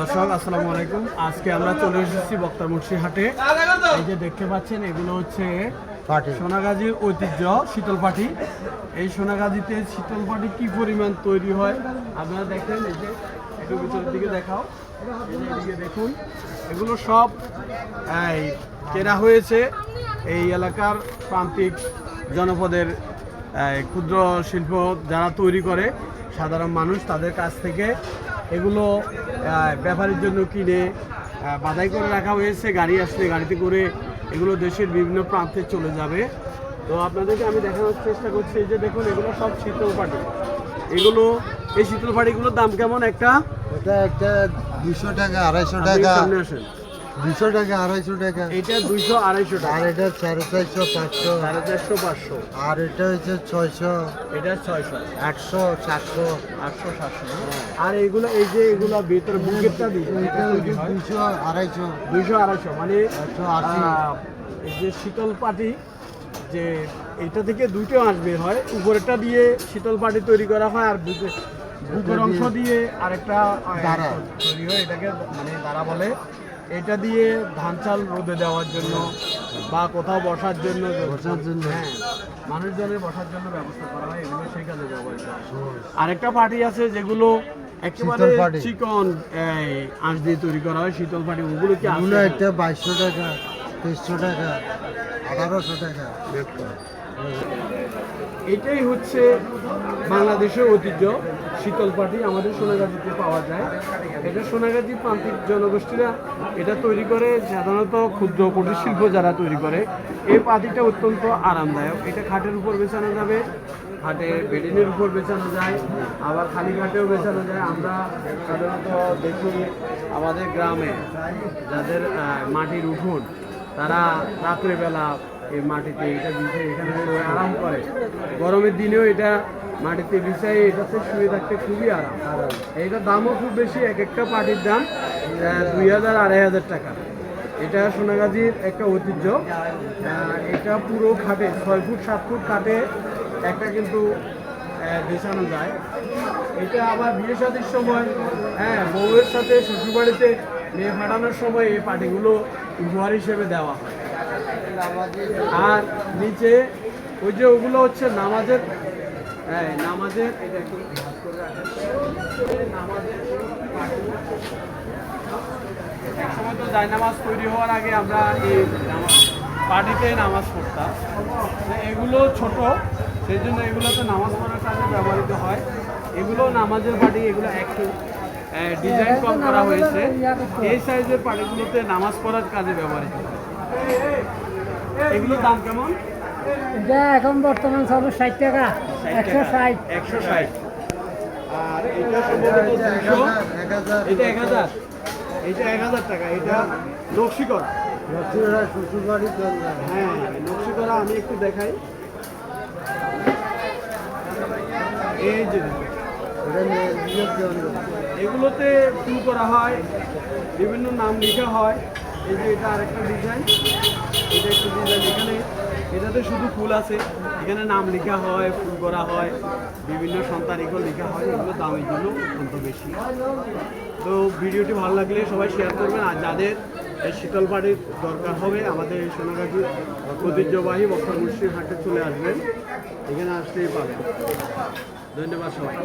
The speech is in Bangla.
দর্শক আসসালামু আলাইকুম। আজকে আমরা চলে এসেছি বক্তার মুন্সি হাটে। এই যে দেখতে পাচ্ছেন এগুলো হচ্ছে সোনাগাজীর ঐতিহ্য শীতল পাটি। এই সোনাগাজীতে শীতল পাটি কি পরিমাণ তৈরি হয়? আপনারা দেখেন এই যে একটু ভিতরের দিকে দেখাও। এদিকে দেখুন এগুলো সব এই কেনা হয়েছে এই এলাকার প্রান্তিক জনপদের ক্ষুদ্র শিল্প যারা তৈরি করে সাধারণ মানুষ তাদের কাছ থেকে এগুলো ব্যাপারের জন্য কিনে বাধাই করে রাখা হয়েছে গাড়ি আসলে গাড়িতে করে এগুলো দেশের বিভিন্ন প্রান্তে চলে যাবে। তো আপনাদেরকে আমি দেখানোর চেষ্টা করছি এই যে দেখুন এগুলো সব শীতল পাটি। এগুলো এই শীতল পাটিগুলোর দাম কেমন একটা? এটা একটা দুশো টাকা আড়াইশো টাকা। সামনে আসেন। দুশো টাকা আড়াইশো টাকা। এটা দুইশো আড়াইশো টাকা। আর এটা সাড়ে চারশো পাঁচশো। সাড়ে চারশো পাঁচশো। আর এটা হচ্ছে ছয়শো। এটা ছয়শো। একশো সাতশো। আটশো সাতশো। আর এইগুলো এই যে এগুলো ভেতরে বুকেটটা দিই এটা দুশো আড়াইশো। দুইশো আড়াইশো মানে একশো আশি। এই যে শীতল পাটি যে এটা থেকে দুটো আঁশ বের হয় উপরেরটা দিয়ে শীতল পাটি তৈরি করা হয় আর বুকে বুকের অংশ দিয়ে আরেকটা দাঁড়া। তৈরি হয় এটাকে মানে দাঁড়া বলে। এটা দিয়ে ধান চাল রোদে দেওয়ার জন্য বা কোথাও বসার জন্য বসার জন্য। হ্যাঁ মানুষজনের বসার জন্য ব্যবস্থা করা হয় এগুলো সেই কাজে ব্যবহৃত হয়। আরেকটা পার্টি আছে যেগুলো একেবারে শীতল পাটি। চিকন আঁশ দিয়ে তৈরি করা হয় শীতল পাটি ওগুলো কি একটা বাইশশো টাকা তেইশশো টাকা আঠারোশো টাকা। এটাই হচ্ছে বাংলাদেশের ঐতিহ্য। শীতল পাটি আমাদের সোনাগাজীতে পাওয়া যায়। এটা সোনাগাজী প্রান্তিক জনগোষ্ঠীরা এটা তৈরি করে, সাধারণত ক্ষুদ্র কুটির শিল্প যারা তৈরি করে, এই পাটিটা অত্যন্ত আরামদায়ক। এটা খাটের উপর বেছানো যাবে, খাটে বেডিনের উপর বেছানো যায়, আবার খালি ঘাটেও বেছানো যায়। আমরা সাধারণত দেখি আমাদের গ্রামে যাদের মাটির উঠোন, তারা রাত্রেবেলা এই মাটিতে এটা বিছাই এখানে আরাম করে। গরমের দিনেও এটা মাটিতে বিছাই এটাতে শুয়ে থাকতে খুবই আরাম। এইটার দামও খুব বেশি, এক একটা পাটির দাম দুই হাজার, আড়াই হাজার টাকা। এটা সোনাগাজীর একটা ঐতিহ্য। এটা পুরো খাটে, ছয় ফুট, সাত ফুট কাটে একটা কিন্তু বেছানো যায়। এটা আবার বিয়ে শাদির সময় হ্যাঁ বউয়ের সাথে শ্বশুরবাড়িতে মেয়ে ফাটানোর সময় এই পাটিগুলো উপহার হিসেবে দেওয়া হয়। আর নিচে ওই যে ওগুলো হচ্ছে নামাজের হ্যাঁ নামাজের এক সময় তো তৈরি হওয়ার আগে আমরা এই নামাজ, পার্টিতে নামাজ পড়তাম। তো এগুলো ছোট, সেই জন্য এগুলোতে নামাজ পড়ার কাজে ব্যবহৃত হয়। এগুলো নামাজের পার্টি, এগুলো একটু ডিজাইন কম করা হয়েছে। এই সাইজের পার্টিগুলোতে নামাজ পড়ার কাজে ব্যবহৃত হয়। এগুলোর দাম কেমন? এটা এখন বর্তমান চলে ষাট টাকা একশো ষাট। একশো ষাট। আর এটা সম্ভবত দুশো। এক হাজার এটা এক হাজার। এটা এক হাজার টাকা এটা নকশি করা হ্যাঁ নকশি করা আমি একটু দেখাই। এই যে এগুলোতে ফুল করা হয় বিভিন্ন নাম লেখা হয়। এই যে এটা আরেকটা ডিজাইন এটা একটু ডিজাইন এখানে এটাতে শুধু ফুল আছে। এখানে নাম লেখা হয় ফুল করা হয়। বিভিন্ন সন্তান এগুলো লেখা হয়। এগুলো দামের জন্য অত্যন্ত বেশি। তো ভিডিওটি ভালো লাগলে সবাই শেয়ার করবেন। আর যাদের এই শীতল পাড়ির দরকার হবে আমাদের এই সোনাগাছির ঐতিহ্যবাহী বক্তা মুর্শিদ হাটে চলে আসবেন। এখানে আসতেই পাবেন। ধন্যবাদ সবাই